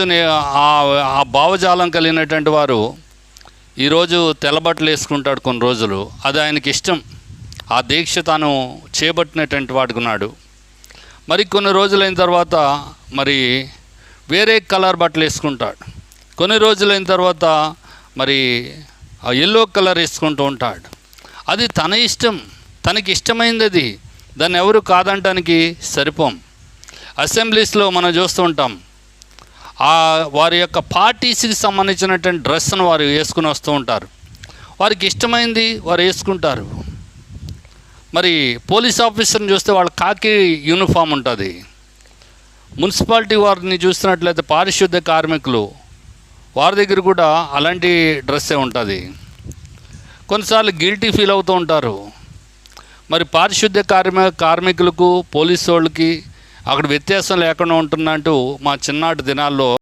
ఈరోజు ఆ భావజాలం కలిగినటువంటి వారు ఈరోజు తెల్లబట్టలు వేసుకుంటాడు కొన్ని రోజులు. అది ఆయనకి ఇష్టం. ఆ దీక్ష తాను చేపట్టినటువంటి వాడుకున్నాడు మరి కొన్ని రోజులైన తర్వాత మరి వేరే కలర్ బట్టలు వేసుకుంటాడు. కొన్ని రోజులైన తర్వాత మరి ఆ ఎల్లో కలర్ వేసుకుంటూ ఉంటాడు. అది తన ఇష్టం. తనకి ఇష్టమైంది అది. దాన్ని ఎవరు కాదంటానికి సరిపోం. అసెంబ్లీస్లో మనం చూస్తూ ఉంటాం. ఆ వారి యొక్క పార్టీస్కి సంబంధించినటువంటి డ్రెస్ను వారు వేసుకుని వస్తూ ఉంటారు. వారికి ఇష్టమైంది వారు వేసుకుంటారు. మరి పోలీస్ ఆఫీసర్ని చూస్తే వాళ్ళ కాకి యూనిఫామ్ ఉంటుంది. మున్సిపాలిటీ వారిని చూసినట్లయితే పారిశుద్ధ కార్మికులు వారి దగ్గర కూడా అలాంటి డ్రెస్సే ఉంటుంది. కొన్నిసార్లు గిల్టీ ఫీల్ అవుతూ ఉంటారు. మరి పారిశుద్ధ్య కార్మి కార్మికులకు పోలీసు వాళ్ళకి అక్కడ వ్యత్యాసం లేకుండా ఉంటున్నట్టు మా చిన్నాటి దినాల్లో